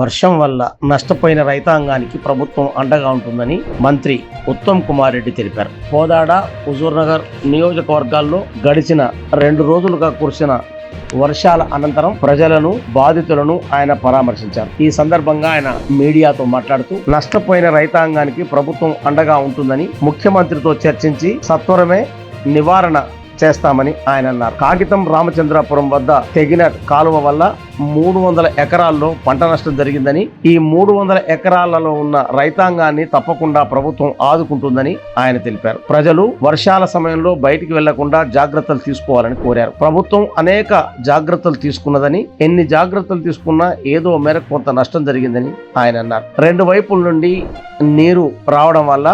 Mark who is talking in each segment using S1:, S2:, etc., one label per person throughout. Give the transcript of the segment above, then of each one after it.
S1: వర్షం వల్ల నష్టపోయిన రైతాంగానికి ప్రభుత్వం అండగా ఉంటుందని మంత్రి ఉత్తమ్ కుమార్ రెడ్డి తెలిపారు. కోదాడ హుజూర్నగర్ నియోజకవర్గాల్లో గడిచిన రెండు రోజులుగా కురిసిన వర్షాల అనంతరం ప్రజలను బాధితులను ఆయన పరామర్శించారు. ఈ సందర్భంగా ఆయన మీడియాతో మాట్లాడుతూ నష్టపోయిన రైతాంగానికి ప్రభుత్వం అండగా ఉంటుందని ముఖ్యమంత్రితో చర్చించి సత్వరమే నివారణ చేస్తామని ఆయన అన్నారు. కాగితం రామచంద్రాపురం వద్ద తెగిన కాలువ వల్ల మూడు వందల ఎకరాల్లో పంట నష్టం జరిగిందని ఈ మూడు వందల ఎకరాలలో ఉన్న రైతాంగాన్ని తప్పకుండా ప్రభుత్వం ఆదుకుంటుందని ఆయన తెలిపారు. ప్రజలు వర్షాల సమయంలో బయటికి వెళ్ళకుండా జాగ్రత్తలు తీసుకోవాలని కోరారు. ప్రభుత్వం అనేక జాగ్రత్తలు తీసుకున్నదని ఎన్ని జాగ్రత్తలు తీసుకున్నా ఏదో మేరకు కొంత నష్టం జరిగిందని ఆయన అన్నారు. రెండు వైపుల నుండి నీరు రావడం వల్ల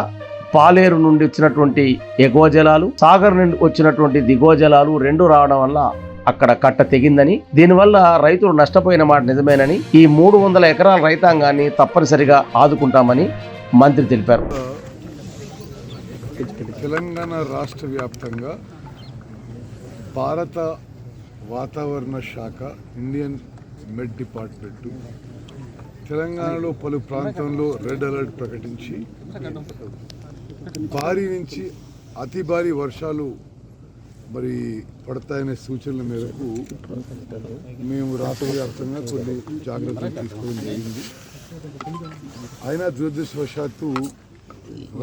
S1: పాలేరు నుండి వచ్చినటువంటి ఎగువ జలాలు సాగర్ నుండి వచ్చినటువంటి దిగువ జలాలు రెండు రావడం వల్ల అక్కడ కట్ట తెగిందని దీనివల్ల రైతులు నష్టపోయిన మాట నిజమేనని ఈ మూడు వందల ఎకరాల రైతాంగాన్ని తప్పనిసరిగా ఆదుకుంటామని మంత్రి తెలిపారు.
S2: తెలంగాణ రాష్ట్ర వ్యాప్తంగా భారత వాతావరణ శాఖ ఇండియన్ మెడ్ డిపార్ట్మెంట్ తెలంగాణలో పలు ప్రాంతంలో రెడ్ అలర్ట్ ప్రకటించి భారీ నుంచి అతి భారీ వర్షాలు మరి పడతాయనే సూచనల మేరకు మేము రాష్ట్ర వ్యాప్తంగా కొన్ని జాగ్రత్తలు తీసుకోవడం జరిగింది. అయినా దురదృష్టవశాత్తు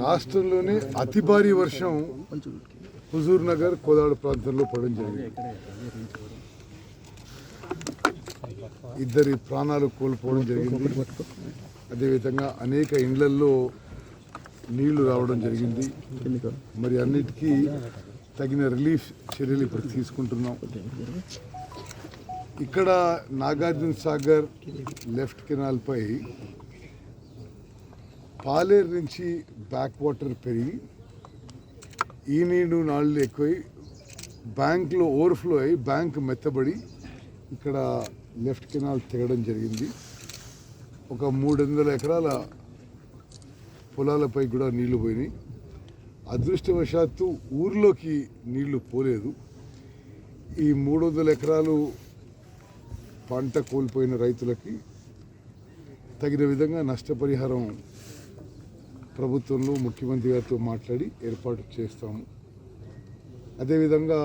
S2: రాష్ట్రంలోనే అతి భారీ వర్షం హుజూర్ నగర్ కోదాడ ప్రాంతంలో పడడం జరిగింది. ఇద్దరి ప్రాణాలు కోల్పోవడం జరిగింది. అదేవిధంగా అనేక ఇండ్లల్లో నీళ్ళు రావడం జరిగింది. మరి అన్నిటికీ తగిన రిలీఫ్ చర్యలు ఇప్పుడు తీసుకుంటున్నాం. ఇక్కడ నాగార్జున సాగర్ లెఫ్ట్ కెనాల్పై పాలేరు నుంచి బ్యాక్ వాటర్ పెరిగి ఈ నీళ్ళు నాళ్ళు ఎక్కువై బ్యాంక్లో ఓవర్ఫ్లో అయ్యి బ్యాంక్ మెత్తబడి ఇక్కడ లెఫ్ట్ కెనాల్ తెగడం జరిగింది. ఒక మూడు వందల ఎకరాల పొలాలపై కూడా నీళ్ళు పోయినాయి. అదృష్టవశాత్తు ఊర్లోకి నీళ్ళు పోలేదు. ఈ మూడు వందల ఎకరాలు పంట కోల్పోయిన రైతులకి తగిన విధంగా నష్టపరిహారం ప్రభుత్వంలో ముఖ్యమంత్రి గారితో మాట్లాడి ఏర్పాటు చేస్తాము. అదేవిధంగా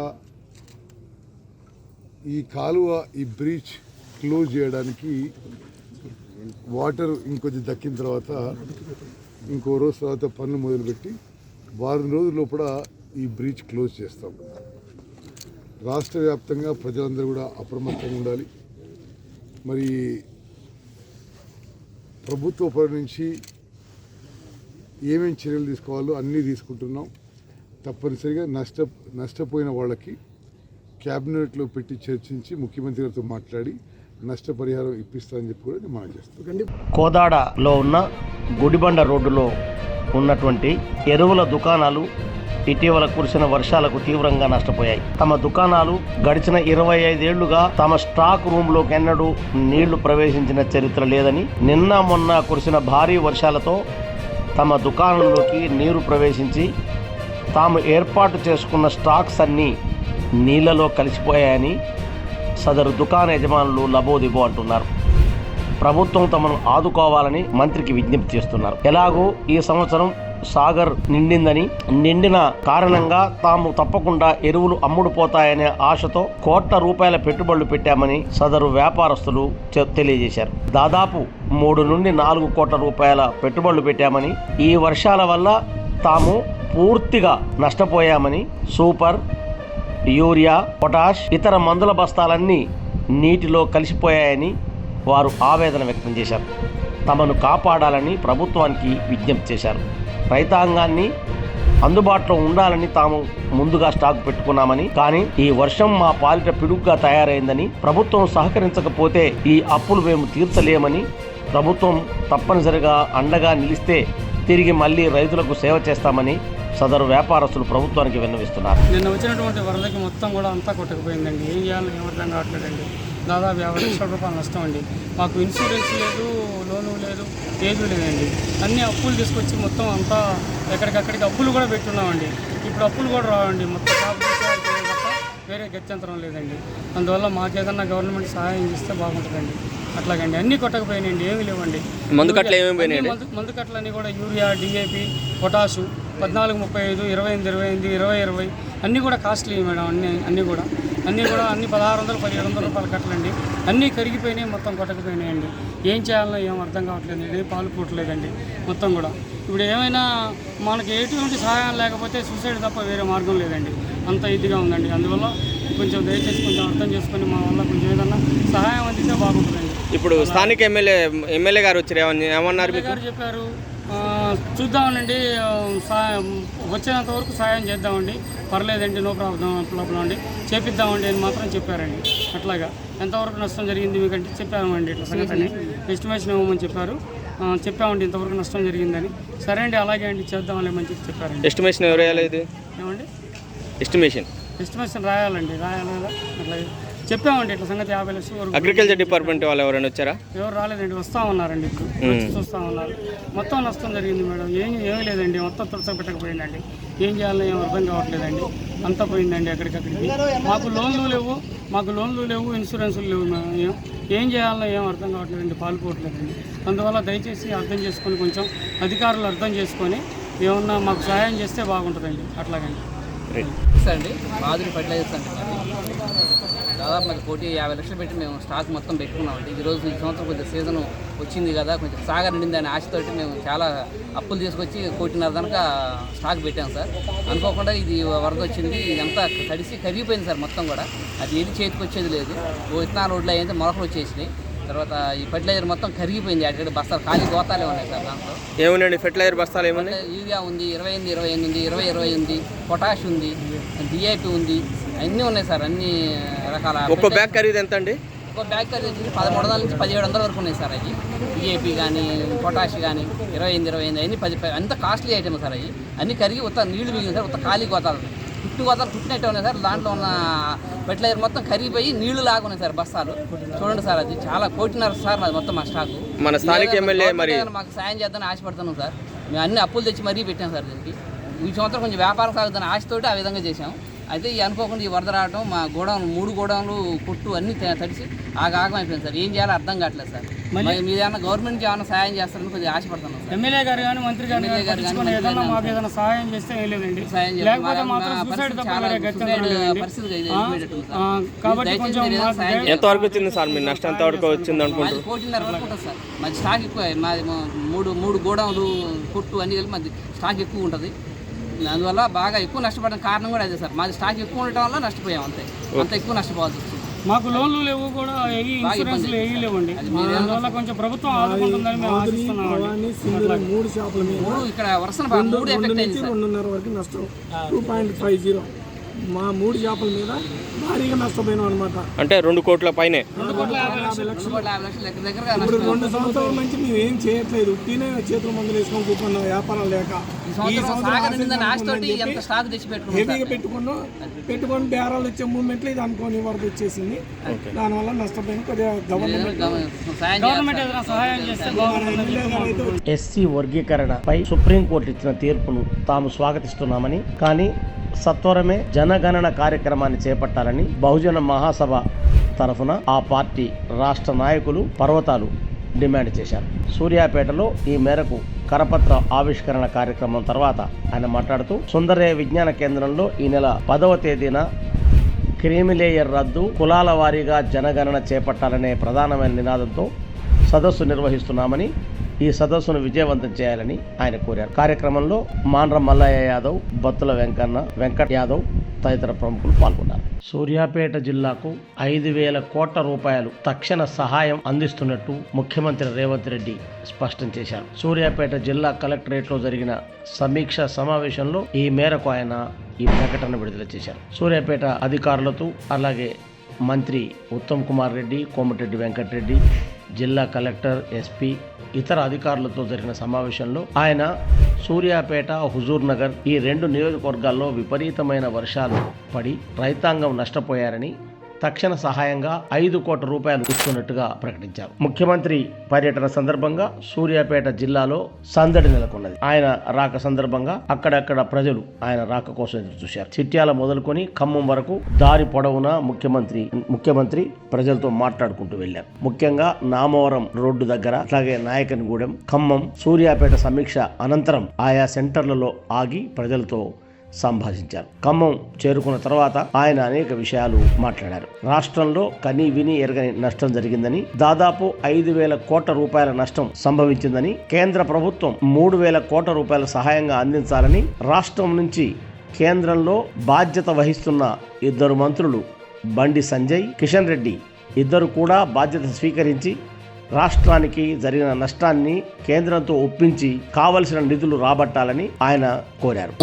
S2: ఈ కాలువ ఈ బ్రిడ్జ్ క్లోజ్ చేయడానికి వాటర్ ఇంకొద్ది దక్కిన తర్వాత ఇంకో రోజు తర్వాత పనులు మొదలుపెట్టి వారం రోజుల లోపల ఈ బ్రిడ్జ్ క్లోజ్ చేస్తాం. రాష్ట్ర వ్యాప్తంగా ప్రజలందరూ కూడా అప్రమత్తంగా ఉండాలి. మరి ప్రభుత్వ పరి నుంచి ఏమేమి చర్యలు తీసుకోవాలో అన్నీ తీసుకుంటున్నాం. తప్పనిసరిగా నష్ట నష్టపోయిన వాళ్ళకి క్యాబినెట్లో పెట్టి చర్చించి ముఖ్యమంత్రి గారితో మాట్లాడి నష్టపరిహారం ఇప్పిస్తానని చెప్పి కూడా మనం చేస్తాను
S1: కోదాడలో ఉన్న గుడిబండ రోడ్డులో ఉన్నటువంటి ఎరువుల దుకాణాలు ఇటీవల కురిసిన వర్షాలకు తీవ్రంగా నష్టపోయాయి. తమ దుకాణాలు గడిచిన ఇరవై ఐదేళ్ళుగా తమ స్టాక్ రూమ్లోకి ఎన్నడూ నీళ్ళు ప్రవేశించిన చరిత్ర లేదని నిన్న మొన్న కురిసిన భారీ వర్షాలతో తమ దుకాణంలోకి నీరు ప్రవేశించి తాము ఏర్పాటు చేసుకున్న స్టాక్స్ అన్నీ నీళ్ళలో కలిసిపోయాయని సదరు దుకాణ యజమానులు లబోదిబో అంటున్నారు. ప్రభుత్వం తమను ఆదుకోవాలని మంత్రికి విజ్ఞప్తి చేస్తున్నారు. ఎలాగో ఈ సంవత్సరం సాగర్ నిండిందని నిండిన కారణంగా తాము తప్పకుండా ఎరువులు అమ్ముడుపోతాయనే ఆశతో కోట్ల రూపాయల పెట్టుబడులు పెట్టామని సదరు వ్యాపారస్తులు తెలియజేశారు. దాదాపు మూడు నుండి నాలుగు కోట్ల రూపాయల పెట్టుబడులు పెట్టామని ఈ వర్షాల వల్ల తాము పూర్తిగా నష్టపోయామని సూపర్ యూరియా పొటాష్ ఇతర మందుల బస్తాలన్నీ నీటిలో కలిసిపోయాయని వారు ఆవేదన వ్యక్తం చేశారు. తమను కాపాడాలని ప్రభుత్వానికి విజ్ఞప్తి చేశారు. రైతాంగాన్ని అందుబాటులో ఉండాలని తాము ముందుగా స్టాక్ పెట్టుకున్నామని కానీ ఈ వర్షం మా పాలిట పిడుగ్గా తయారైందని ప్రభుత్వం సహకరించకపోతే ఈ అప్పులు మేము తీర్చలేమని ప్రభుత్వం తప్పనిసరిగా అండగా నిలిస్తే తిరిగి మళ్ళీ రైతులకు సేవ చేస్తామని సదరు వ్యాపారస్తులు ప్రభుత్వానికి విన్నవిస్తున్నారు.
S3: నిన్న వచ్చినటువంటి వరదకి మొత్తం కూడా అంతా కొట్టుకుపోయిందండి. ఏం చేయాలో ఏం అర్థం కావట్లేదండి. దాదాపు యాభై లక్షల రూపాయలు నష్టం అండి. మాకు ఇన్సూరెన్స్ లేదు లోను లేదు ఏది లేదండి. అన్ని అప్పులు తీసుకొచ్చి మొత్తం అంతా ఎక్కడికక్కడికి అప్పులు కూడా పెట్టున్నామండి. ఇప్పుడు అప్పులు కూడా రావండి. మొత్తం వేరే గత్యంతరం లేదండి. అందువల్ల మాకేదన్నా గవర్నమెంట్ సహాయం చేస్తే బాగుంటుందండి. అట్లాగండి. అన్నీ కొట్టకపోయినాయండి. ఏమీ లేవండి.
S4: మందు కట్టలు ఏమేమి
S3: మందు కట్టలన్నీ కూడా యూరియా డిఏపి పొటాషు పద్నాలుగు ముప్పై ఐదు ఇరవై ఎనిమిది ఇరవై ఎనిమిది ఇరవై ఇరవై. అన్నీ కూడా కాస్ట్లీ మేడం అన్నీ అన్నీ కూడా. అన్నీ కూడా అన్ని పదహారు వందలు పదిహేడు వందల రూపాయలు కట్టలండి. అన్నీ కరిగిపోయినాయి మొత్తం కొట్టకపోయినాయండి. ఏం చేయాలో ఏం అర్థం కావట్లేదు ఏం పాలు పోవట్లేదండి మొత్తం కూడా. ఇప్పుడు ఏమైనా మనకి ఎటువంటి సహాయం లేకపోతే సూసైడ్ తప్ప వేరే మార్గం లేదండి. అంత ఇదిగా ఉందండి. అందువల్ల కొంచెం దయచేసి కొంచెం అర్థం చేసుకొని మా వల్ల కొంచెం ఏదన్నా సహాయం అందితే బాగుంటుందండి.
S4: ఇప్పుడు స్థానిక ఎమ్మెల్యే ఎమ్మెల్యే గారు వచ్చారు. ఏమని ఏమన్నారు
S3: గారు చెప్పారు. చూద్దామండి వచ్చేంత వరకు సాయం చేద్దామండి. పర్లేదండి నో ప్రాబ్లం ప్రాబ్లం అండి. చేపిద్దామండి అని మాత్రం చెప్పారండి. అట్లాగా. ఎంతవరకు నష్టం జరిగింది మీకంటే చెప్పామండి ఇట్లా సంగతిని. ఎస్టిమేషన్ ఇవ్వమని చెప్పారు. చెప్పామండి ఇంతవరకు నష్టం జరిగిందని. సరే అండి అలాగే అండి చేద్దామని మంచి చెప్పారండి.
S4: ఎస్టిమేషన్ ఎవరు ఇది?
S3: ఏమండి?
S4: ఎస్టిమేషన్
S3: ఎస్టిమేషన్ రాయాలండి రాయాలి? అట్లాగే. చెప్పామండి ఇట్లా సంగతి యాభై లక్షల వరకు.
S4: అగ్రికల్చర్ డిపార్ట్మెంట్ వాళ్ళు ఎవరైనా వచ్చారా?
S3: ఎవరు రాలేదండి వస్తా ఉన్నారండి ఇప్పుడు. వచ్చి చూస్తా ఉన్నారు. మొత్తం నష్టం జరిగింది మేడం. ఏం ఏమీ లేదండి. మొత్తం తుడస పెట్టకపోయిందండి. ఏం చేయాలో ఏం అర్థం కావట్లేదండి. అంతా పోయిందండి ఎక్కడికక్కడికి మాకు లోన్లు లేవు మాకు లోన్లు లేవు ఇన్సూరెన్సులు లేవు మేడం. ఏం ఏం చేయాలో ఏం అర్థం కావట్లేదండి. పాల్పోవట్లేదండి అందువల్ల దయచేసి అర్థం చేసుకొని కొంచెం అధికారులు అర్థం చేసుకొని ఏమన్నా మాకు సహాయం చేస్తే బాగుంటుందండి. అట్లాగండి.
S5: సార్ అండి మాధురి ఫర్టిలైజర్స్ అంటే దాదాపు మరి కోటి యాభై లక్షలు పెట్టి మేము స్టాక్ మొత్తం పెట్టుకున్నామండి ఈ రోజు ఈ సంవత్సరం కొంచెం సీజన్ వచ్చింది కదా కొంచెం సాగర్ నిండింది అనే ఆశతోటి మేము చాలా అప్పులు తీసుకొచ్చి కోటిన్నర దాకా స్టాక్ పెట్టాం సార్. అనుకోకుండా ఇది వరద వచ్చింది ఇదంతా తడిసి కరిగిపోయింది సార్ మొత్తం కూడా. అది ఏది చేతికి వచ్చేది లేదు. ఓ ఇత్తనాలు రోడ్లు అయితే మొలకలు వచ్చేసినాయి. తర్వాత ఈ ఫర్టిలైజర్ మొత్తం కరిగిపోయింది అక్కడ బస్తాలు ఖాళీ గోతాలే ఉన్నాయి సార్ దాంట్లో.
S4: ఏముందండి ఫెర్టిలైజర్ బస్తాలు ఏమున్నాయి?
S5: అంటే యూరియా ఉంది ఇరవై ఎనిమిది ఇరవై ఎనిమిది ఉంది ఇరవై ఇరవై ఉంది పొటాష్ ఉంది డిఐపి ఉంది అన్నీ ఉన్నాయి సార్ అన్ని రకాల
S4: ఒక్కో బ్యాగ్ ఖరీదు ఎంత అండి
S5: ఒక బ్యాగ్ ఖరీదు వచ్చేసి పదమూడు వందల నుంచి పదిహేడు వందల వరకు ఉన్నాయి సార్ అవి. డిఏపి కానీ పొటాష్ కానీ ఇరవై ఎనిమిది ఇరవై ఎనిమిది అన్ని పది అంత కాస్ట్లీ ఐటమ్ సార్ అవి. అన్ని కరిగి ఉత్త నీళ్ళు మిగిలింది సార్ ఉత్త ఖాళీ గోతాలు. పుట్టు గోతాలు పుట్టినట్టే ఉన్నాయి సార్ దాంట్లో ఉన్న ఫెర్టిలైజర్ మొత్తం కరిగిపోయి నీళ్ళు లాగా ఉన్నాయి సార్ బస్తాలు. చూడండి సార్ అది చాలా కోటిన్నర సార్ అది మొత్తం మా స్టాకు
S4: మన స్థానిక ఎమ్మెల్యే మరి
S5: మాకు సాయం చేద్దామని ఆశపడుతున్నాం సార్. మేము అన్ని అప్పులు తెచ్చి మరీ పెట్టాం సార్ దీనికి. ఈ సంవత్సరం కొంచెం వ్యాపారం సాగుతున్న ఆశతోటి ఆ విధంగా చేసాం అయితే ఈ అనుకోకుండా ఈ వరద రావడం మా గోడౌన్ మూడు గోడౌన్లు కొట్టు అన్ని తడిసి ఆగాగం అయిపోయింది సార్. ఏం చేయాలో అర్థం కావట్లేదు సార్. మరి మీరు ఏమైనా గవర్నమెంట్కి ఏమైనా సాయం చేస్తారని కొద్దిగా ఆశపడుతున్నాం సార్.
S3: ఎమ్మెల్యే గారు కానీ మంత్రి గారు ఏదైనా సహాయం చేస్తే లేదండి.
S5: పరిస్థితి
S3: ఆ. ఆ.
S4: ఎంతవరకు వచ్చింది సార్? మీ నష్టం ఎంతవరకు వచ్చింది
S5: కోటిన్నర సార్. మాది స్టాక్ ఎక్కువ మాది మూడు మూడు గోడౌన్లు కొట్టు అన్ని కలిపి మాది స్టాక్ ఎక్కువ ఉంటుంది. అందువల్ల బాగా ఎక్కువ నష్టపడిన కారణం కూడా అదే సార్. మాది స్టాక్ ఎక్కువ ఉండటం వల్ల నష్టపోయాం అంతే. అంత ఎక్కువ నష్టపోవాల్సి వచ్చింది
S3: మాకు లోన్లు లేవు కూడా ఇన్సూరెన్స్లు ఏవి లేవండి. అందువల్ల కొంచెం ప్రభుత్వం ఆదుకుంటుందని మేము ఆశిస్తున్నామండి.
S6: మూడు షాపుల మీద
S5: మూడు ఇక్కడ వరుసన బా- మూడు ఎఫెక్ట్ అయింది సార్.
S6: రెండున్నర వరకు నష్టం. Two point five zero. మా మూడు చేపల మీద భారీగా నష్టపోయినాం అనమాట
S4: అంటే రెండు కోట్ల పైనే?
S6: ఇప్పుడు రెండు సంవత్సరాల నుంచి మేము ఏం చేయట్లేదు. ఉట్టినే చేతుల మందులు వేసుకొని కూర్చున్నాం వ్యాపారం లేక.
S5: ఈ సంవత్సరం సాగర్ నిందని ఆశతోటి ఎంత స్టాక్ తెచ్చి పెట్టుకున్నాం
S6: హెవీగా పెట్టుకున్నాం. పెట్టుకొని బేరాలు వచ్చే మూమెంట్లో ఇది అనుకోని వరకు వచ్చేసింది. దానివల్ల నష్టపోయిన. కొద్దిగా గవర్నమెంట్
S1: ఎస్సీ వర్గీకరణపై సుప్రీంకోర్టు ఇచ్చిన తీర్పును తాము స్వాగతిస్తున్నామని కానీ సత్వరమే జనగణన కార్యక్రమాన్ని చేపట్టాలని బహుజన మహాసభ తరఫున ఆ పార్టీ రాష్ట్ర నాయకులు పర్వతాలు డిమాండ్ చేశారు. సూర్యాపేటలో ఈ మేరకు కరపత్ర ఆవిష్కరణ కార్యక్రమం తర్వాత ఆయన మాట్లాడుతూ సుందరయ్య విజ్ఞాన కేంద్రంలో ఈ నెల పదవ తేదీన క్రీమిలేయర్ రద్దు కులాల వారీగా జనగణన చేపట్టాలనే ప్రధానమైన నినాదంతో సదస్సు నిర్వహిస్తున్నామని ఈ సదస్సును విజయవంతం చేయాలని ఆయన కోరారు. కార్యక్రమంలో మాండ్ర మల్లయ్య యాదవ్ బత్తుల వెంకన్న వెంకట్ యాదవ్ తదితర ప్రముఖులు పాల్గొన్నారు. సూర్యాపేట జిల్లాకు ఐదు వేల కోట్ల రూపాయలు తక్షణ సహాయం అందిస్తున్నట్టు ముఖ్యమంత్రి రేవంత్ రెడ్డి స్పష్టం చేశారు. సూర్యాపేట జిల్లా కలెక్టరేట్లో జరిగిన సమీక్ష సమావేశంలో ఈ మేరకు ఆయన ఈ ప్రకటన విడుదల చేశారు. సూర్యాపేట అధికారులతో అలాగే మంత్రి ఉత్తమ్ కుమార్ రెడ్డి కోమటిరెడ్డి వెంకటరెడ్డి జిల్లా కలెక్టర్ ఎస్పీ ఇతర అధికారులతో జరిగిన సమావేశంలో ఆయన సూర్యాపేట హుజూర్ నగర్ ఈ రెండు నియోజకవర్గాల్లో విపరీతమైన వర్షాలు పడి రైతాంగం నష్టపోయారని తక్షణ సహాయంగా ఐదు కోట్ల రూపాయలు ఇస్తున్నట్టుగా ప్రకటించారు. ముఖ్యమంత్రి పర్యటన సందర్భంగా సూర్యాపేట జిల్లాలో సందడి నెలకొన్నది. ఆయన రాక సందర్భంగా అక్కడక్కడ ప్రజలు ఆయన రాక కోసం ఎదురు చూశారు చిట్యాల మొదలుకొని ఖమ్మం వరకు దారి పొడవునా ముఖ్యమంత్రి ముఖ్యమంత్రి ప్రజలతో మాట్లాడుకుంటూ వెళ్ళారు ముఖ్యంగా నామవరం రోడ్డు దగ్గర అలాగే నాయకన్గూడెం ఖమ్మం సూర్యాపేట సమీక్ష అనంతరం ఆయా సెంటర్లలో ఆగి ప్రజలతో సంభాషించారు. ఖమ్మం చేరుకున్న తర్వాత ఆయన అనేక విషయాలు మాట్లాడారు. రాష్ట్రంలో కని విని ఎరగని నష్టం జరిగిందని దాదాపు ఐదు వేల కోట్ల రూపాయల నష్టం సంభవించిందని కేంద్ర ప్రభుత్వం మూడు వేల కోట్ల రూపాయల సహాయంగా అందించాలని రాష్ట్రం నుంచి కేంద్రంలో బాధ్యత వహిస్తున్న ఇద్దరు మంత్రులు బండి సంజయ్ కిషన్ రెడ్డి ఇద్దరు కూడా బాధ్యత స్వీకరించి రాష్ట్రానికి జరిగిన నష్టాన్ని కేంద్రంతో ఒప్పించి కావలసిన నిధులు రాబట్టాలని ఆయన కోరారు.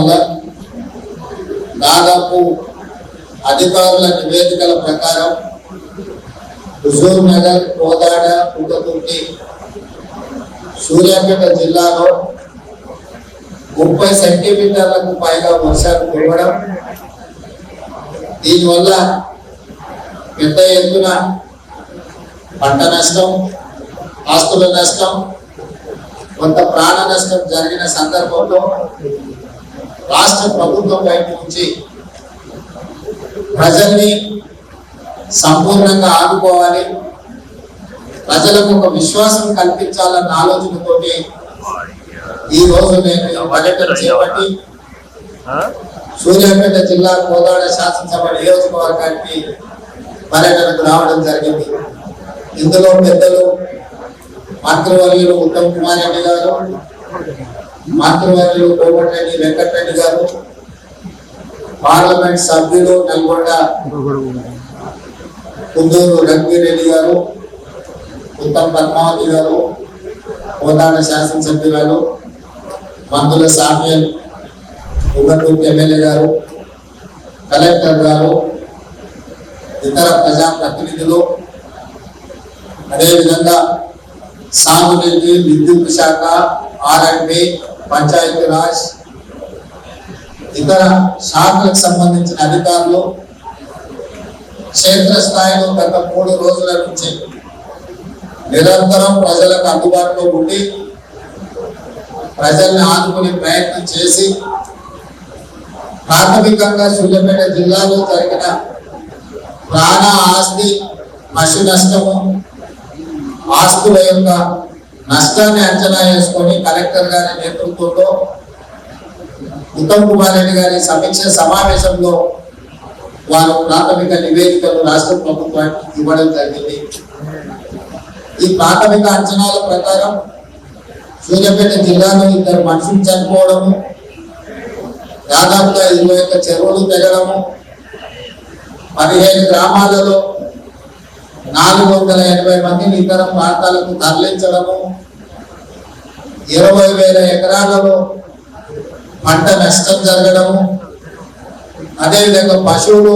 S7: దాదాపు అధికారుల నివేదికల ప్రకారం హుజూర్ నగర్ కోదాడ పుట్టతుర్తి సూర్యాపేట జిల్లాలో ముప్పై సెంటీమీటర్లకు పైగా వర్షాలు కురవడం దీనివల్ల పెద్ద ఎత్తున పంట నష్టం ఆస్తుల నష్టం కొంత ప్రాణ నష్టం జరిగిన సందర్భంలో రాష్ట్ర ప్రభుత్వం వైపు నుంచి ప్రజల్ని సంపూర్ణంగా ఆదుకోవాలి. ప్రజలకు ఒక విశ్వాసం కల్పించాలన్న ఆలోచనతోటి ఈ రోజు నేను పర్యటన చేపట్టి సూర్యాపేట జిల్లా కోదాడ శాసనసభ నియోజకవర్గానికి పర్యటనకు రావడం జరిగింది. ఇందులో పెద్దలు మంత్రివర్యులు ఉత్తమ్ కుమార్ రెడ్డి గారు మంత్రివర్యులు కోమటిరెడ్డి వెంకటరెడ్డి గారు. పార్లమెంట్ సభ్యులు నల్గొండ కుందూరు రఘువీరెడ్డి గారు ఉత్తమ్ పద్మావతి గారు కోదాడ శాసనసభ్యురాలు మందుల సామ్యల్ ఉగటూరు ఎమ్మెల్యే గారు కలెక్టర్ గారు ఇతర ప్రజాప్రతినిధులు అదేవిధంగా సాగునీటి విద్యుత్ శాఖ ఆర్ఎండ్బి పంచాయతీరాజ్ ఇతర శాఖలకు సంబంధించిన అధికారులు క్షేత్రస్థాయిలో గత మూడు రోజుల నుంచి నిరంతరం ప్రజలకు అందుబాటులో ఉండి ప్రజల్ని ఆదుకునే ప్రయత్నం చేసి ప్రాథమికంగా సూర్యాపేట జిల్లాలో జరిగిన ప్రాణ ఆస్తి పశు నష్టము ఆస్తుల యొక్క నష్టాన్ని అంచనా వేసుకొని కలెక్టర్ గారి నేతృత్వంలో ఉత్తమ్ కుమార్ రెడ్డి గారి సమీక్ష సమావేశంలో వారు ప్రాథమిక నివేదికలు రాష్ట్ర ప్రభుత్వానికి ఇవ్వడం జరిగింది. ఈ ప్రాథమిక అంచనాల ప్రకారం సూర్యాపేట జిల్లాలో ఇద్దరు మనుషులు చనిపోవడము దాదాపుగా ఇరవై ఒక్క చెరువులు తెగడము పదిహేను గ్రామాలలో నాలుగు వందల ఎనభై మందిని ఇతర ప్రాంతాలకు తరలించడము ఇరవై వేల ఎకరాలలో పంట నష్టం జరగడము అదేవిధంగా పశువులు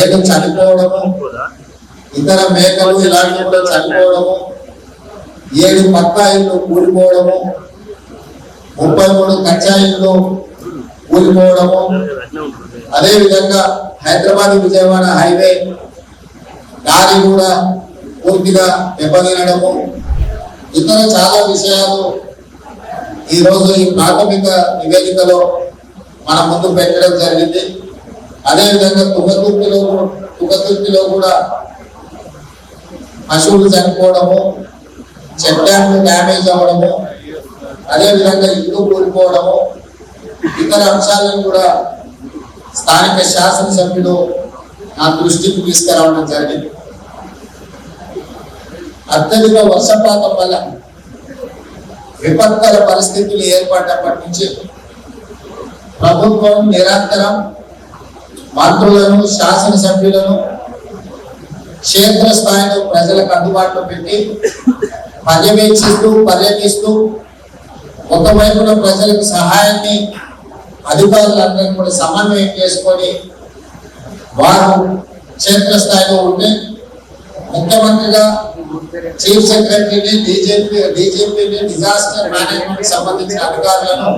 S7: ఏదో చనిపోవడము ఇతర మేకలు ఇలాంటివి కూడా చనిపోవడము ఏడు పక్కాయిలు కూలిపోవడము ముప్పై మూడు కచ్చాయిలు కూలిపోవడము అదేవిధంగా హైదరాబాద్ విజయవాడ హైవే దారి కూడా పూర్తిగా దెబ్బతినడము. ఇతర చాలా విషయాలు ఈరోజు ఈ ప్రాథమిక నివేదికలో మన ముందు పెట్టడం జరిగింది. అదేవిధంగా తుంగతుర్తిలో తుంగతుర్తిలో కూడా పశువులు చనిపోవడము చెక్ డ్యామేజ్ అవ్వడము అదేవిధంగా ఇల్లు కూలిపోవడము ఇతర అంశాలను కూడా స్థానిక శాసనసభ్యులు నా దృష్టికి తీసుకురావడం జరిగింది. అత్యధిక వర్షపాతం వల్ల విపత్కర పరిస్థితులు ఏర్పడినప్పటి నుంచి ప్రభుత్వం నిరంతరం మంత్రులను శాసనసభ్యులను క్షేత్రస్థాయిలో ప్రజలకు అందుబాటులో పెట్టి పర్యవేక్షిస్తూ పర్యటిస్తూ ఒకవైపున ప్రజలకు సహాయాన్ని అధికారులందరినీ కూడా సమన్వయం చేసుకొని వారు క్షేత్రస్థాయిలో ఉంటే ముఖ్యమంత్రిగా చీఫ్ సెక్రటరీని డీజీపీ డీజీపీని డిజాస్టర్ మేనేజ్మెంట్ సంబంధించిన అధికారులను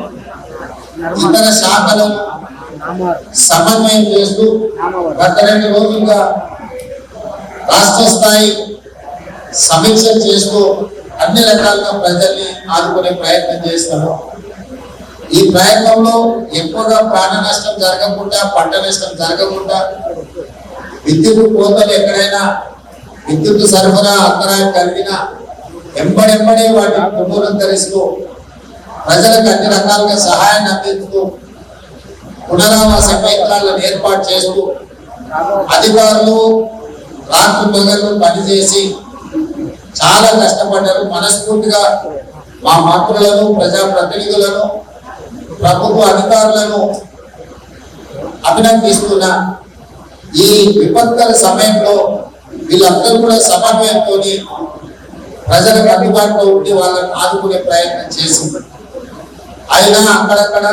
S7: ఇతర శాఖలను సమన్వయం చేస్తూ గత రెండు రోజులుగా రాష్ట్ర స్థాయి సమీక్ష చేస్తూ అన్ని రకాలుగా ప్రజల్ని ఆదుకునే ప్రయత్నం చేస్తాను ఈ ప్రయత్నంలో ఎక్కువగా ప్రాణ నష్టం జరగకుండా పంట నష్టం జరగకుండా విద్యుత్ కోతలు ఎక్కడైనా విద్యుత్ సరఫరా అంతరాయం కలిగిన ఎంబడెంబడే వాటిని పునరుద్ధరిస్తూ ప్రజలకు అన్ని రకాలుగా సహాయాన్ని అందిస్తూ పునరావాస కేంద్రాలను ఏర్పాటు చేస్తూ అధికారులు రాత్రి పగలు పనిచేసి చాలా కష్టపడ్డారు. మనస్ఫూర్తిగా మా మంత్రులను ప్రజాప్రతినిధులను ప్రభుత్వ అధికారులను అభినందిస్తున్నా ఈ విపత్తుల సమయంలో వీళ్ళందరూ కూడా సమన్వయంతో ప్రజలకు అందుబాటులో ఉండి వాళ్ళని ఆదుకునే ప్రయత్నం చేసింది. అయినా అక్కడక్కడ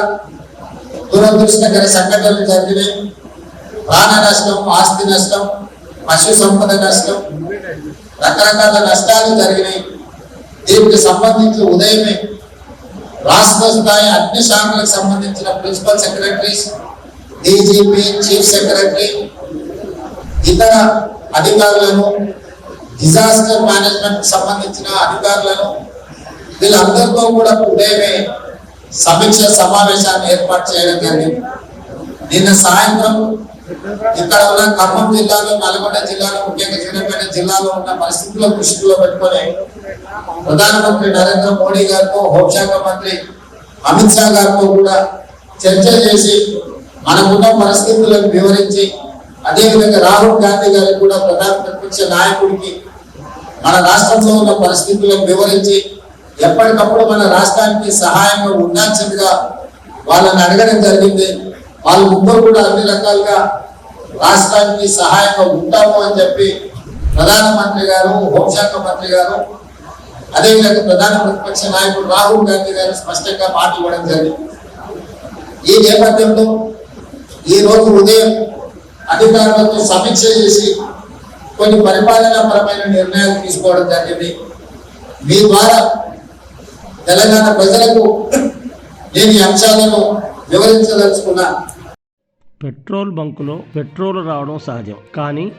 S7: దురదృష్టకర సంఘటనలు జరిగినాయి. ప్రాణ నష్టం ఆస్తి నష్టం పశు సంపద నష్టం రకరకాల నష్టాలు జరిగినాయి. దీనికి సంబంధించి ఉదయమే రాష్ట్ర స్థాయి అన్ని శాఖలకు సంబంధించిన principal secretaries DGP chief secretary ఇతర అధికారులను డిజాస్టర్ మేనేజ్మెంట్ సంబంధించిన అధికారులను వీళ్ళందరితో కూడా ఉదయమే సమీక్ష సమావేశాన్ని ఏర్పాటు చేయడం జరిగింది. నిన్న సాయంత్రం ఇక్కడ ఉన్న ఖమ్మం జిల్లాలో నల్గొండ జిల్లాలో ముఖ్యంగా సూర్యాపేట జిల్లాలో ఉన్న పరిస్థితుల దృష్టిలో పెట్టుకొని ప్రధానమంత్రి నరేంద్ర మోడీ గారితో హోంశాఖ మంత్రి అమిత్ షా గారితో కూడా చర్చ చేసి మనకున్న పరిస్థితులను వివరించి అదేవిధంగా రాహుల్ గాంధీ గారికి కూడా ప్రధాన ప్రతిపక్ష నాయకుడికి మన రాష్ట్రంలో ఉన్న పరిస్థితులను వివరించి ఎప్పటికప్పుడు మన రాష్ట్రానికి సహాయంగా ఉండాల్సిందిగా వాళ్ళని అడగడం జరిగింది. వాళ్ళు ముగ్గురు కూడా అన్ని రకాలుగా రాష్ట్రానికి సహాయంగా ఉంటాము అని చెప్పి ప్రధానమంత్రి గారు హోంశాఖ మంత్రి గారు అదేవిధంగా ప్రధాన ప్రతిపక్ష నాయకుడు రాహుల్ గాంధీ గారు స్పష్టంగా మాట ఇవ్వడం జరిగింది. ఈ నేపథ్యంలో ఈ రోజు ఉదయం అధికారులతో సమీక్ష చేసి కొన్ని పరిపాలనాపరమైన నిర్ణయాలు తీసుకోవడం జరిగింది. మీ ద్వారా తెలంగాణ ప్రజలకు నేను ఈ అంశాలను వివరించదలుచుకున్నా.
S1: పెట్రోల్ బంకులో పెట్రోల్ రావడం సహజం. కానీ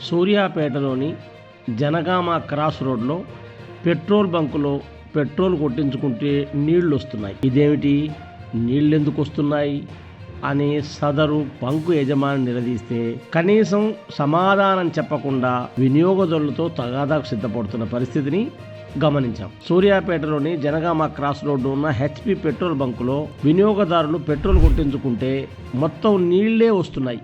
S1: సూర్యాపేటలోని జనగామ క్రాస్ రోడ్లో పెట్రోల్ బంకులో పెట్రోల్ కొట్టించుకుంటే నీళ్ళు వస్తున్నాయి ఇదేమిటి? నీళ్ళు ఎందుకు వస్తున్నాయి? అని సదరు బంకు యజమాని నిలదీస్తే కనీసం సమాధానం చెప్పకుండా వినియోగదారులతో తగాదాకు సిద్ధపడుతున్న పరిస్థితిని గమనించాం. సూర్యాపేటలోని జనగామ క్రాస్ రోడ్డు ఉన్న హెచ్పి పెట్రోల్ బంకులో వినియోగదారులు పెట్రోల్ కొట్టించుకుంటే మొత్తం నీళ్ళే వస్తున్నాయి.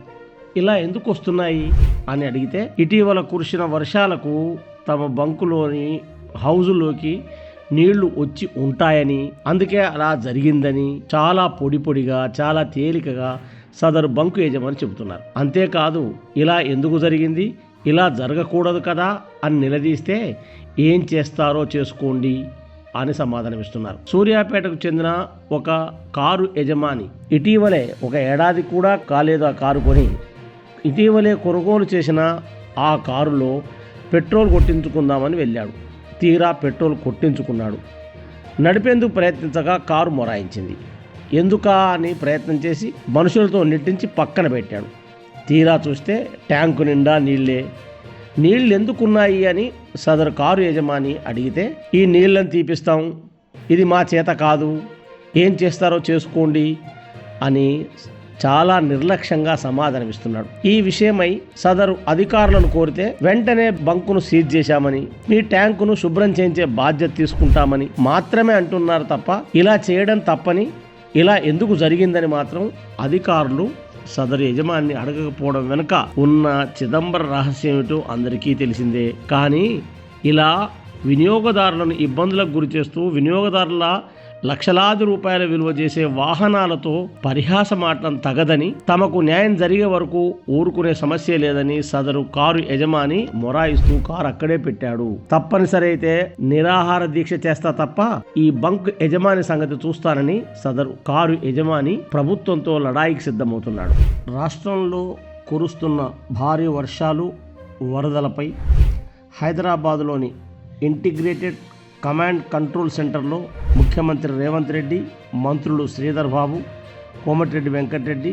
S1: ఇలా ఎందుకు వస్తున్నాయి? అని అడిగితే ఇటీవల కురిసిన వర్షాలకు తమ బంకులోని హౌజులోకి నీళ్ళు వచ్చి ఉంటాయని అందుకే అలా జరిగిందని చాలా పొడి పొడిగా చాలా తేలికగా సదరు బంకు యజమాని చెబుతున్నారు. అంతేకాదు ఇలా ఎందుకు జరిగింది? ఇలా జరగకూడదు కదా అని నిలదీస్తే ఏం చేస్తారో చేసుకోండి అని సమాధానమిస్తున్నారు. సూర్యాపేటకు చెందిన ఒక కారు యజమాని ఇటీవలే ఒక ఏడాది కూడా కాలేదు ఆ కారు కొని ఇటీవలే కొనుగోలు చేసిన ఆ కారులో పెట్రోల్ కొట్టించుకుందామని వెళ్ళాడు. తీరా పెట్రోల్ కొట్టించుకున్నాడు. నడిపేందుకు ప్రయత్నించగా కారు మొరాయించింది. ఎందుకా అని ప్రయత్నం చేసి మనుషులతో నెట్టించి పక్కన పెట్టాడు. తీరా చూస్తే ట్యాంకు నిండా నీళ్ళే. నీళ్ళు ఎందుకున్నాయి అని సదరు కారు యజమాని అడిగితే ఈ నీళ్ళని తీపిస్తాం. ఇది మా చేత కాదు. ఏం చేస్తారో చేసుకోండి అని చాలా నిర్లక్ష్యంగా సమాధానమిస్తున్నాడు. ఈ విషయమై సదరు అధికారులను కోరితే వెంటనే బంకును సీజ్ చేశామని మీ ట్యాంకును శుభ్రం చేయించే బాధ్యత తీసుకుంటామని మాత్రమే అంటున్నారు తప్ప ఇలా చేయడం తప్పని ఇలా ఎందుకు జరిగిందని మాత్రం అధికారులు సదరు యజమాని అడగకపోవడం వెనుక ఉన్న చిదంబర రహస్యం ఏమిటో అందరికీ తెలిసిందే. కానీ ఇలా వినియోగదారులను ఇబ్బందులకు గురి చేస్తూ వినియోగదారుల లక్షలాది రూపాయల విలువ చేసే వాహనాలతో పరిహాసమాటం తగదని తమకు న్యాయం జరిగే వరకు ఊరుకునే సమస్య లేదని సదరు కారు యజమాని మొరాయిస్తూ కారు అక్కడే పెట్టాడు. తప్పనిసరి అయితే నిరాహార దీక్ష చేస్తా తప్ప ఈ బంక్ యజమాని సంగతి చూస్తానని సదరు కారు యజమాని ప్రభుత్వంతో లడాయికి సిద్ధమవుతున్నాడు. రాష్ట్రంలో కురుస్తున్న భారీ వర్షాలు వరదలపై హైదరాబాదులోని ఇంటిగ్రేటెడ్ కమాండ్ కంట్రోల్ సెంటర్లో ముఖ్యమంత్రి రేవంత్ రెడ్డి మంత్రులు శ్రీధర్ బాబు కోమటిరెడ్డి వెంకటరెడ్డి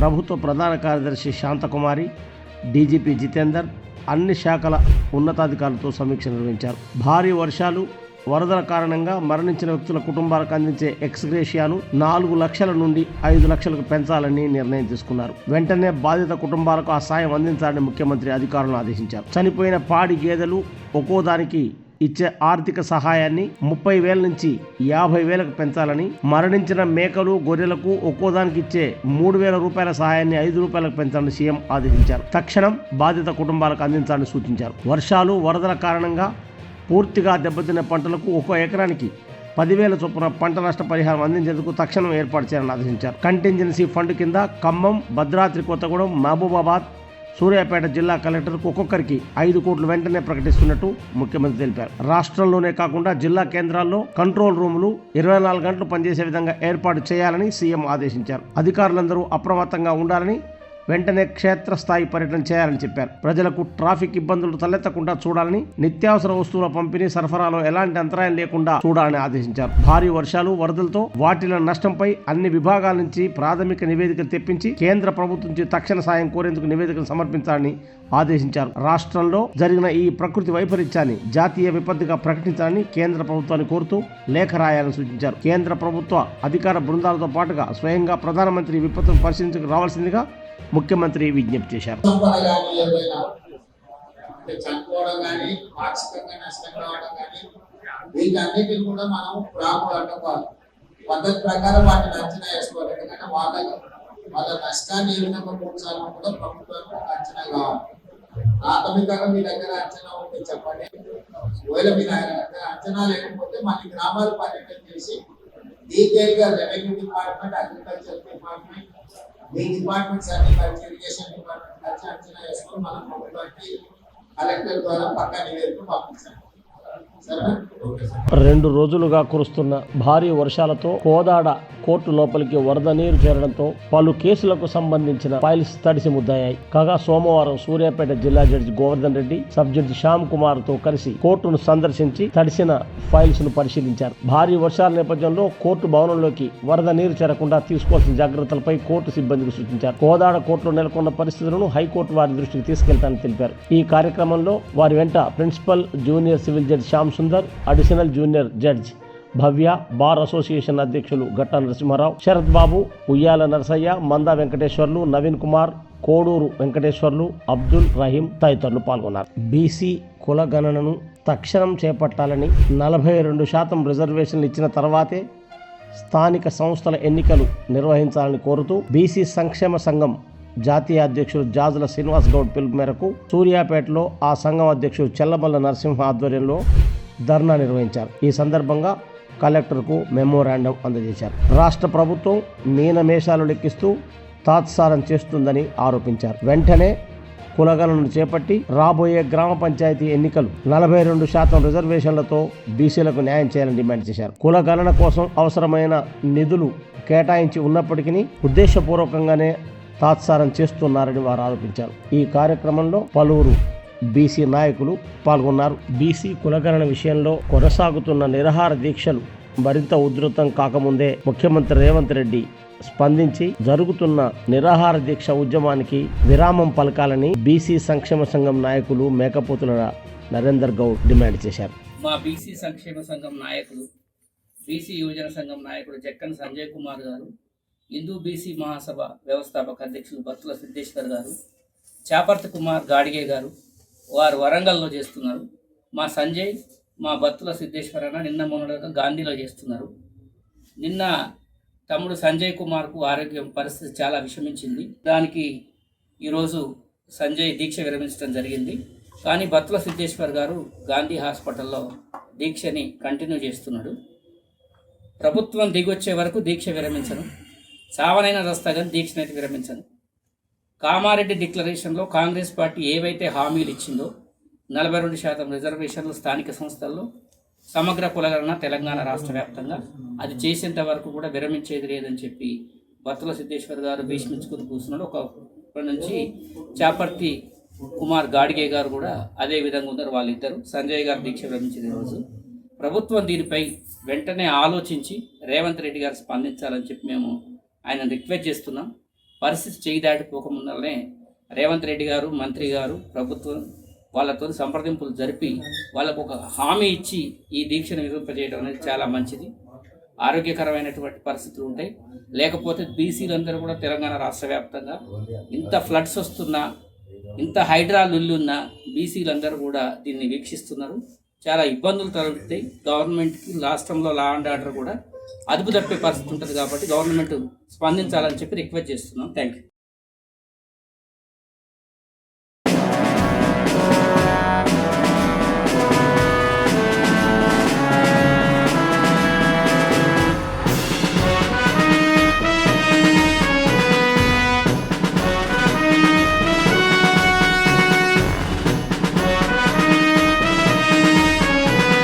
S1: ప్రభుత్వ ప్రధాన కార్యదర్శి శాంతకుమారి డీజీపీ జితేందర్ అన్ని శాఖల ఉన్నతాధికారులతో సమీక్ష నిర్వహించారు. భారీ వర్షాలు వరదల కారణంగా మరణించిన వ్యక్తుల కుటుంబాలకు అందించే ఎక్స్గ్రేషియాను నాలుగు లక్షల నుండి ఐదు లక్షలకు పెంచాలని నిర్ణయం తీసుకున్నారు. వెంటనే బాధిత కుటుంబాలకు ఆ సాయం అందించాలని ముఖ్యమంత్రి అధికారులను ఆదేశించారు. చనిపోయిన పాడి గేదెలు ఒక్కో దానికి ఇచ్చే ఆర్థిక సహాయాన్ని ముప్పై వేల నుంచి యాభై వేలకు పెంచాలని మరణించిన మేకలు గొర్రెలకు ఒక్కోదానికి ఇచ్చే మూడు వేల రూపాయల సహాయాన్ని ఐదు రూపాయలకు పెంచాలని సీఎం ఆదేశించారు. తక్షణం బాధిత కుటుంబాలకు అందించాలని సూచించారు. వర్షాలు వరదల కారణంగా పూర్తిగా దెబ్బతిన్న పంటలకు ఒక్కో ఎకరానికి పదివేల చొప్పున పంట నష్ట పరిహారం అందించేందుకు తక్షణం ఏర్పాటు చేయాలని ఆదేశించారు. కంటింజెన్సీ ఫండ్ కింద ఖమ్మం భద్రాద్రి కొత్తగూడెం మహబూబాబాద్ సూర్యాపేట జిల్లా కలెక్టర్కు ఒక్కొక్కరికి ఐదు కోట్లు వెంటనే ప్రకటిస్తున్నట్టు ముఖ్యమంత్రి తెలిపారు. రాష్ట్రంలోనే కాకుండా జిల్లా కేంద్రాల్లో కంట్రోల్ రూములు ఇరవై నాలుగు గంటలు పనిచేసే విధంగా ఏర్పాటు చేయాలని సీఎం ఆదేశించారు. అధికారులందరూ అప్రమత్తంగా ఉండాలని వెంటనే క్షేత్రస్థాయి పర్యటన చేయాలని చెప్పారు. ప్రజలకు ట్రాఫిక్ ఇబ్బందులు తలెత్తకుండా చూడాలని నిత్యావసర వస్తువుల పంపిణీ సరఫరాలో ఎలాంటి అంతరాయం లేకుండా చూడాలని ఆదేశించారు. భారీ వర్షాలు వరదలతో వాటిల నష్టంపై అన్ని విభాగాల నుంచి ప్రాథమిక నివేదిక తెప్పించి కేంద్ర ప్రభుత్వం నుంచి తక్షణ సాయం కోరేందుకు నివేదికను సమర్పించాలని ఆదేశించారు. రాష్ట్రంలో జరిగిన ఈ ప్రకృతి వైపరీత్యాన్ని జాతీయ విపత్తుగా ప్రకటించాలని కేంద్ర ప్రభుత్వాన్ని కోరుతూ లేఖ రాయాలని సూచించారు. కేంద్ర ప్రభుత్వ అధికార బృందాలతో పాటుగా స్వయంగా ప్రధానమంత్రి విపత్తును పరిశీలించకు రావాల్సిందిగా ముఖ్యమంత్రి విజ్ఞప్తి చేశారు.
S7: చనిపోవడం కానీ పాక్షికంగా నష్టం కావడం కానీ వీటన్నిటిని కూడా మనం క్రాప్ అడ్డుకోవాలి పద్ధతి ప్రకారం వాటిని అంచనా వేసుకోవాలి. ఎందుకంటే వాళ్ళ వాళ్ళ నష్టాన్ని ఏ విధంగా కూర్చాలని కూడా ప్రభుత్వానికి అంచనా కావాలి. ప్రాథమికంగా మీ దగ్గర అంచనా ఉంటే చెప్పండి. ఒకవేళ మీ దగ్గర అంచనా లేకపోతే మళ్ళీ గ్రామాలు పర్యటన చేసి డీటెయిల్గా రెవెన్యూ డిపార్ట్మెంట్ అగ్రికల్చర్ డిపార్ట్మెంట్ మీ డిపార్ట్మెంట్స్ అన్ని కలిసి ఇరిగేషన్ డిపార్ట్మెంట్ కలిసి అంచనా వేసుకొని మనం ప్రభుత్వానికి కలెక్టర్ ద్వారా పక్కా నివేదిక పంపించాలి.
S1: రెండు రోజులుగా కురుస్తున్న భారీ వర్షాలతో కోదాడ కోర్టు లోపలికి వరద నీరు చేరడంతో పలు కేసులకు సంబంధించిన ఫైల్స్ తడిసి ముద్దయ్యాయి కాగా సోమవారం సూర్యాపేట జిల్లా judge Govardhan Reddy sub judge Shyam కుమార్తో కలిసి కోర్టును సందర్శించి తడిసిన ఫైల్స్ను పరిశీలించారు. భారీ వర్షాల నేపథ్యంలో కోర్టు భవనంలోకి వరద నీరు చేరకుండా తీసుకోవాల్సిన జాగ్రత్తలపై కోర్టు సిబ్బందికి సూచించారు. కోదాడ కోర్టులో నెలకొన్న పరిస్థితులను హైకోర్టు వారి దృష్టికి తీసుకెళ్తానని తెలిపారు. ఈ కార్యక్రమంలో వారి వెంట principal junior civil judge Shyam Sundar additional junior judge Bhavya bar association అధ్యక్షులు గట్టా నరసింహారావు శరత్ బాబు ఉయ్యాల నరసయ్య మంద వెంకటేశ్వర్లు నవీన్ కుమార్ కోడూరు వెంకటేశ్వర్లు అబ్దుల్ రహీం తదితరులు పాల్గొన్నారు. బీసీ కుల గణనను తక్షణం చేపట్టాలని నలభై రెండు శాతం రిజర్వేషన్లు ఇచ్చిన తర్వాతే స్థానిక సంస్థల ఎన్నికలు నిర్వహించాలని కోరుతూ బీసీ సంక్షేమ సంఘం జాతీయ అధ్యక్షుడు జాజుల శ్రీనివాస్ గౌడ్ పిలుపు మేరకు సూర్యాపేటలో ఆ సంఘం అధ్యక్షుడు చెల్లమల్ల నరసింహ ఆధ్వర్యంలో ధర్నా నిర్వహించారు. ఈ సందర్భంగా కలెక్టర్కు మెమోరాండం అందజేశారు. రాష్ట్ర ప్రభుత్వం మీనమేషాలు లెక్కిస్తూ తాత్సారం చేస్తుందని ఆరోపించారు. వెంటనే కులగలను చేపట్టి రాబోయే గ్రామ పంచాయతీ ఎన్నికలు నలభై రెండు శాతం రిజర్వేషన్లతో బీసీలకు న్యాయం చేయాలని డిమాండ్ చేశారు. కులగణన కోసం అవసరమైన నిధులు కేటాయించి ఉన్నప్పటికీ ఉద్దేశపూర్వకంగానే తాత్సారం చేస్తున్నారని వారు ఆరోపించారు. ఈ కార్యక్రమంలో పలువురు బీసీ నాయకులు పాల్గొన్నారు. బీసీ కులగణన విషయంలో కొనసాగుతున్న నిరహార దీక్షలు మరింత ఉధృతం కాకముందే ముఖ్యమంత్రి రేవంత్ రెడ్డి స్పందించి జరుగుతున్న నిరాహార దీక్ష ఉద్యమానికి విరామం పలకాలని బీసీ సంక్షేమ సంఘం నాయకులు మేకపోతుల నరేందర్ గౌడ్ డిమాండ్ చేశారు.
S8: మా బీసీ సంక్షేమ సంఘం నాయకులు బీసీ యువజన సంఘం నాయకుడు జక్కన్ సంజయ్ కుమార్ గారు హిందూ బీసీ మహాసభ వ్యవస్థాపక అధ్యక్షులు బత్తుల సిద్ధేశ్వర్ గారు చాపర్తి కుమార్ గాడిగే గారు వారు వరంగల్లో చేస్తున్నారు. మా సంజయ్ మా బత్తుల సిద్ధేశ్వరన్న నిన్న మొన్నగా గాంధీలో చేస్తున్నారు. నిన్న తమ్ముడు సంజయ్ కుమార్కు ఆరోగ్యం పరిస్థితి చాలా విషమించింది. దానికి ఈరోజు సంజయ్ దీక్ష విరమించడం జరిగింది. కానీ బత్తుల సిద్ధేశ్వర్ గారు గాంధీ హాస్పిటల్లో దీక్షని కంటిన్యూ చేస్తున్నాడు. ప్రభుత్వం దిగొచ్చే వరకు దీక్ష విరమించను. చావనైన రస్తా కానీ దీక్షనైతే విరమించను. కామారెడ్డి డిక్లరేషన్లో కాంగ్రెస్ పార్టీ ఏవైతే హామీలు ఇచ్చిందో నలభై రెండు శాతం రిజర్వేషన్లు స్థానిక సంస్థల్లో సమగ్ర కులగణన తెలంగాణ రాష్ట్ర వ్యాప్తంగా. అది చేసేంత వరకు కూడా విరమించేది లేదని చెప్పి బత్తుల సిద్ధేశ్వర్ గారు భీష్మించుకుని కూర్చున్నాడు. ఒకప్పటి నుంచి చాపర్తి కుమార్ గాడిగే గారు కూడా అదే విధంగా ఉన్నారు వాళ్ళిద్దరు. సంజయ్ గారు దీక్ష విరమించిన రోజు. ప్రభుత్వం దీనిపై వెంటనే ఆలోచించి రేవంత్ రెడ్డి గారు స్పందించాలని చెప్పి మేము ఆయన రిక్వెస్ట్ చేస్తున్నాం. పరిస్థితి చేయి దాటిపోకముందలనే రేవంత్ రెడ్డి గారు మంత్రి గారు ప్రభుత్వం వాళ్ళతో సంప్రదింపులు జరిపి వాళ్ళకు ఒక హామీ ఇచ్చి ఈ దీక్షను నిరూపింపజేయడం అనేది చాలా మంచిది. ఆరోగ్యకరమైనటువంటి పరిస్థితులు ఉంటాయి. లేకపోతే బీసీలందరూ కూడా తెలంగాణ రాష్ట్ర వ్యాప్తంగా ఇంత ఫ్లడ్స్ వస్తున్నా ఇంత హైడ్రా లుల్లున్నా బీసీలందరూ కూడా దీన్ని వీక్షిస్తున్నారు. చాలా ఇబ్బందులు తలెత్తాయి గవర్నమెంట్కి రాష్ట్రంలో లా అండ్ ఆర్డర్ కూడా అదుపు తప్పే పరిస్థితి ఉంటుంది కాబట్టి గవర్నమెంట్ స్పందించాలని చెప్పి రిక్వెస్ట్ చేస్తున్నాం. Thank you